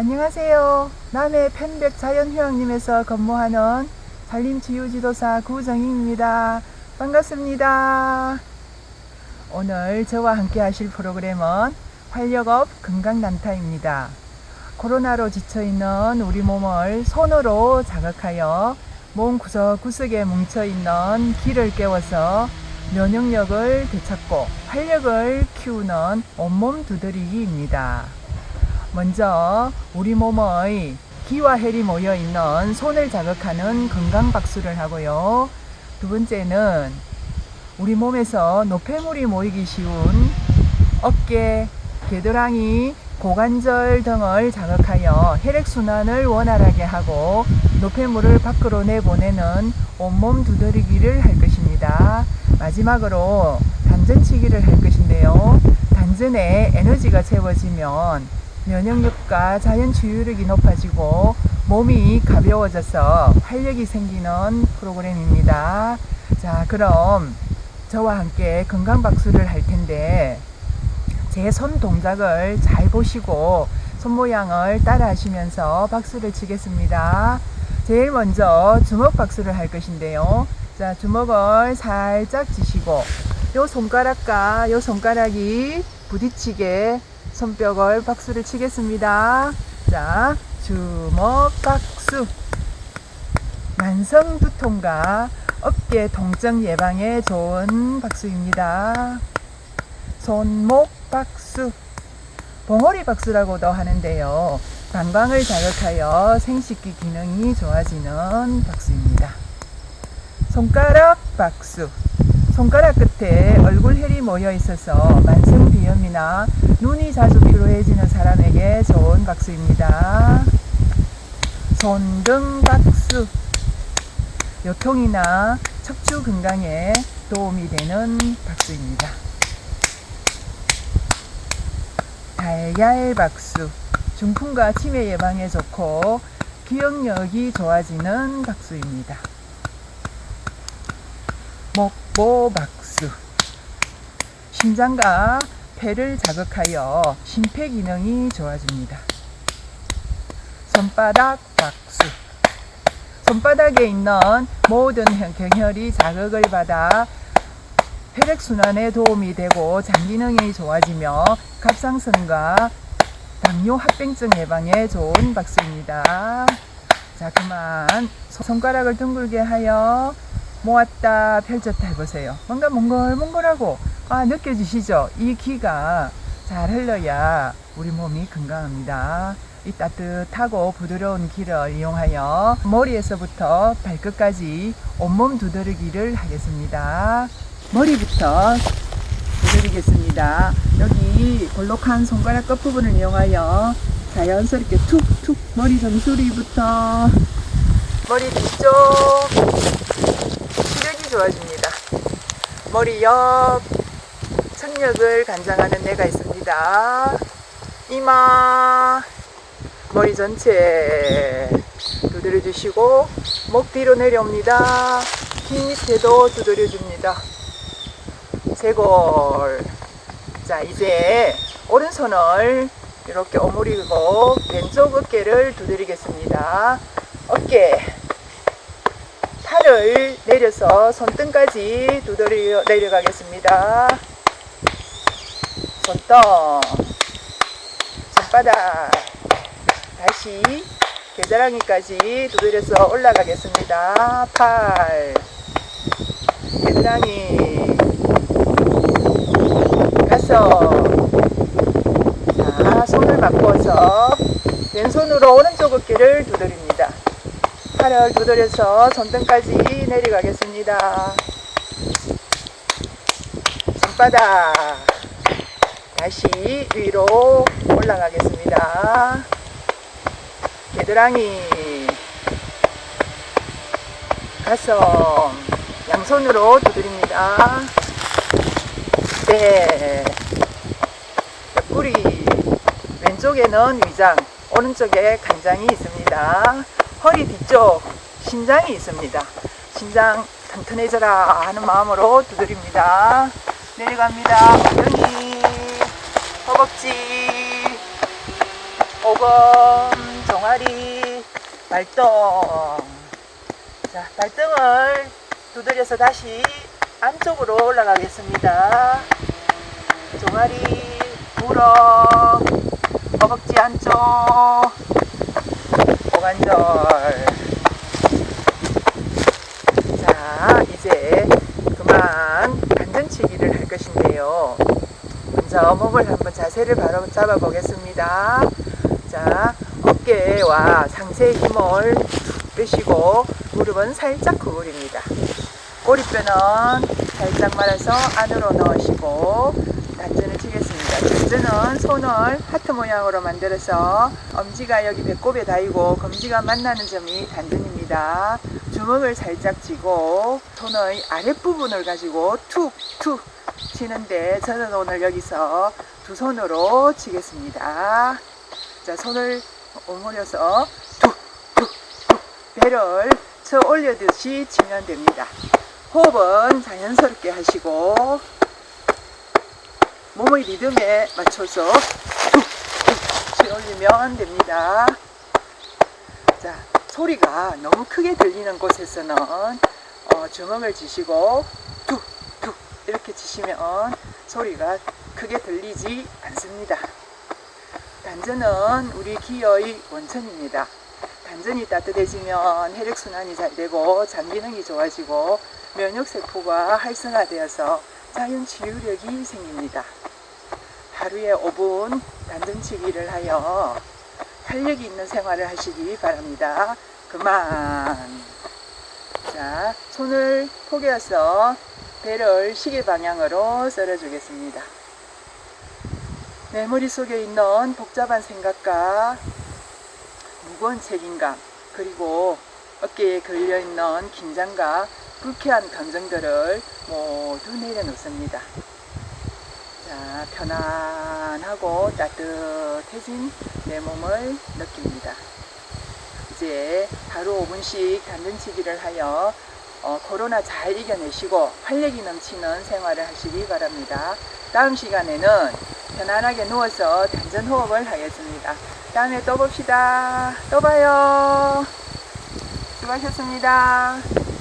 안녕하세요. 남해 편백 자연휴양림에서 근무하는 산림치유지도사 구정희입니다. 반갑습니다. 오늘 저와 함께 하실 프로그램은 활력업 건강난타입니다. 코로나로 지쳐있는 우리 몸을 손으로 자극하여 몸 구석구석에 뭉쳐있는 기를 깨워서 면역력을 되찾고 활력을 키우는 온몸 두드리기입니다. 먼저 우리 몸의 기와 헬이 모여 있는 손을 자극하는 건강 박수를 하고요. 두 번째는 우리 몸에서 노폐물이 모이기 쉬운 어깨, 겨드랑이, 고관절 등을 자극하여 혈액순환을 원활하게 하고 노폐물을 밖으로 내보내는 온몸 두드리기를 할 것입니다. 마지막으로 단전치기를 할 것인데요. 단전에 에너지가 채워지면 면역력과 자연 치유력이 높아지고 몸이 가벼워져서 활력이 생기는 프로그램입니다. 자, 그럼 저와 함께 건강 박수를 할 텐데 제 손 동작을 잘 보시고 손 모양을 따라 하시면서 박수를 치겠습니다. 제일 먼저 주먹 박수를 할 것인데요. 자, 주먹을 살짝 쥐시고 요 손가락과 요 손가락이 부딪히게 손뼉을 박수를 치겠습니다. 자, 주먹 박수. 만성 두통과 어깨 통증 예방에 좋은 박수입니다. 손목 박수. 봉오리 박수라고도 하는데요. 방광을 자극하여 생식기 기능이 좋아지는 박수입니다. 손가락 박수. 손가락 끝에 얼굴 혈이 모여 있어서 만성 비염이나 눈이 자주 피로해지는 사람에게 좋은 박수입니다. 손등 박수. 요통이나 척추 건강에 도움이 되는 박수입니다. 달걀 박수. 중풍과 치매 예방에 좋고 기억력이 좋아지는 박수입니다. 목보 박수. 심장과 폐를 자극하여 심폐 기능이 좋아집니다. 손바닥 박수. 손바닥에 있는 모든 경혈이 자극을 받아 혈액순환에 도움이 되고 장 기능이 좋아지며 갑상선과 당뇨 합병증 예방에 좋은 박수입니다. 자, 그만 손가락을 둥글게 하여 모았다 펼쳤다 해보세요. 뭔가 몽글몽글하고 아 느껴지시죠? 이 기가 잘 흘러야 우리 몸이 건강합니다. 이 따뜻하고 부드러운 기를 이용하여 머리에서부터 발끝까지 온몸 두드리기를 하겠습니다. 머리부터 두드리겠습니다. 여기 볼록한 손가락 끝부분을 이용하여 자연스럽게 툭툭 머리 정수리부터 머리 뒤쪽 시력이 좋아집니다. 머리 옆 청력을 간장하는 데가 있습니다. 이마 머리 전체 두드려 주시고 목 뒤로 내려옵니다. 긴 밑에도 두드려 줍니다. 쇄골 자 이제 오른손을 이렇게 오므리고 왼쪽 어깨를 두드리겠습니다. 어깨 팔을 내려서 손등까지 두드려 내려가겠습니다. 손등, 손바닥, 다시 겨드랑이까지 두드려서 올라가겠습니다. 팔, 겨드랑이, 가슴. 자, 손을 바꿔서 왼손으로 오른쪽 어깨를 두드립니다. 팔을 두드려서 손등까지 내려가겠습니다. 손바닥 다시 위로 올라가겠습니다. 겨드랑이 가슴 양손으로 두드립니다. 네 옆구리 왼쪽에는 위장 오른쪽에 간장이 있습니다. 허리 뒤쪽 심장이 있습니다. 심장 튼튼해져라 하는 마음으로 두드립니다. 내려갑니다. 허벅지, 오금, 종아리, 발등. 자, 발등을 두드려서 다시 안쪽으로 올라가겠습니다. 종아리, 무릎, 허벅지 안쪽, 고관절. 자, 이제 그만 단전치기를 할 것인데요. 먼저 몸을 한번 자세를 바로 잡아 보겠습니다. 자, 어깨와 상체의 힘을 툭 빼시고 무릎은 살짝 구부립니다. 꼬리뼈는 살짝 말아서 안으로 넣으시고 단전을 치겠습니다. 단전은 손을 하트 모양으로 만들어서 엄지가 여기 배꼽에 닿이고 검지가 만나는 점이 단전입니다. 주먹을 살짝 쥐고 손의 아랫부분을 가지고 툭툭 치는데 저는 오늘 여기서 두 손으로 치겠습니다. 자, 손을 오므려서 툭툭툭 배를 쳐 올려듯이 치면 됩니다. 호흡은 자연스럽게 하시고 몸의 리듬에 맞춰서 툭툭 치 올리면 됩니다. 자, 소리가 너무 크게 들리는 곳에서는 어, 주먹을 쥐시고 치시면 소리가 크게 들리지 않습니다. 단전은 우리 기혈의 원천입니다. 단전이 따뜻해지면 혈액순환이 잘 되고 장 기능이 좋아지고 면역세포가 활성화되어서 자연 치유력이 생깁니다. 하루에 5분 단전치기를 하여 활력이 있는 생활을 하시기 바랍니다. 그만. 자, 손을 포개어서 배를 시계 방향으로 썰어주겠습니다. 내 머릿속에 있는 복잡한 생각과 무거운 책임감, 그리고 어깨에 걸려있는 긴장과 불쾌한 감정들을 모두 내려놓습니다. 자, 편안하고 따뜻해진 내 몸을 느낍니다. 이제 하루 5분씩 단전치기를 하여 어, 코로나 잘 이겨내시고 활력이 넘치는 생활을 하시기 바랍니다. 다음 시간에는 편안하게 누워서 단전 호흡을 하겠습니다. 다음에 또 봅시다. 또 봐요. 수고하셨습니다.